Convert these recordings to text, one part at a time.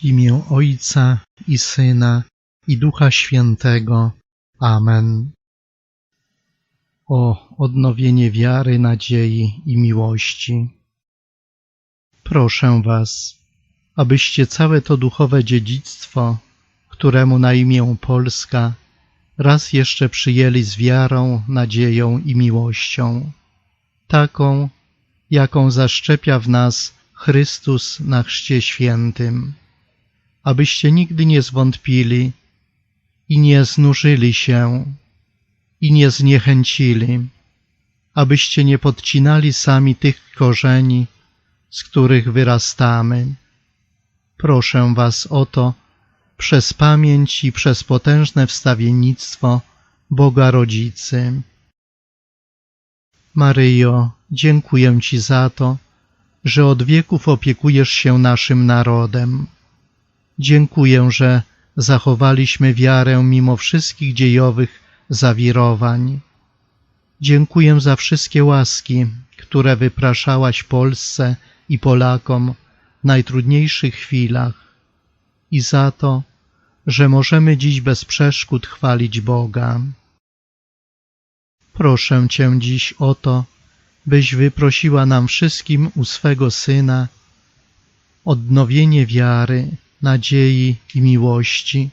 W imię Ojca i Syna i Ducha Świętego. Amen. O odnowienie wiary, nadziei i miłości. Proszę Was, abyście całe to duchowe dziedzictwo, któremu na imię Polska, raz jeszcze przyjęli z wiarą, nadzieją i miłością, taką, jaką zaszczepia w nas Chrystus na Chrzcie Świętym, abyście nigdy nie zwątpili i nie znużyli się i nie zniechęcili, abyście nie podcinali sami tych korzeni, z których wyrastamy. Proszę Was o to przez pamięć i przez potężne wstawiennictwo Boga Rodzicy. Maryjo, dziękuję Ci za to, że od wieków opiekujesz się naszym narodem. Dziękuję, że zachowaliśmy wiarę mimo wszystkich dziejowych zawirowań. Dziękuję za wszystkie łaski, które wypraszałaś Polsce i Polakom w najtrudniejszych chwilach i za to, że możemy dziś bez przeszkód chwalić Boga. Proszę Cię dziś o to, byś wyprosiła nam wszystkim u swego Syna odnowienie wiary, nadziei i miłości.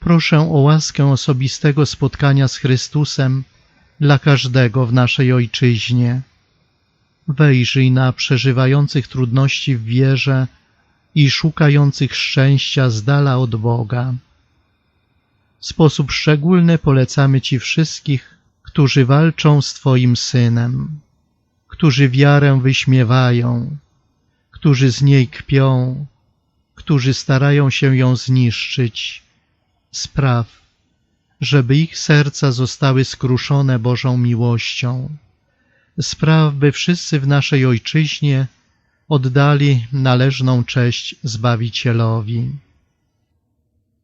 Proszę o łaskę osobistego spotkania z Chrystusem dla każdego w naszej Ojczyźnie. Wejrzyj na przeżywających trudności w wierze i szukających szczęścia z dala od Boga. W sposób szczególny polecamy Ci wszystkich, którzy walczą z Twoim Synem, którzy wiarę wyśmiewają, którzy z niej kpią, którzy starają się ją zniszczyć. Spraw, żeby ich serca zostały skruszone Bożą miłością. Spraw, by wszyscy w naszej Ojczyźnie oddali należną cześć Zbawicielowi.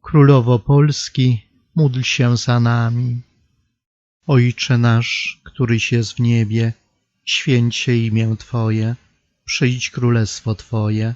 Królowo Polski, módl się za nami. Ojcze nasz, któryś jest w niebie, święć się imię Twoje, przyjdź królestwo Twoje,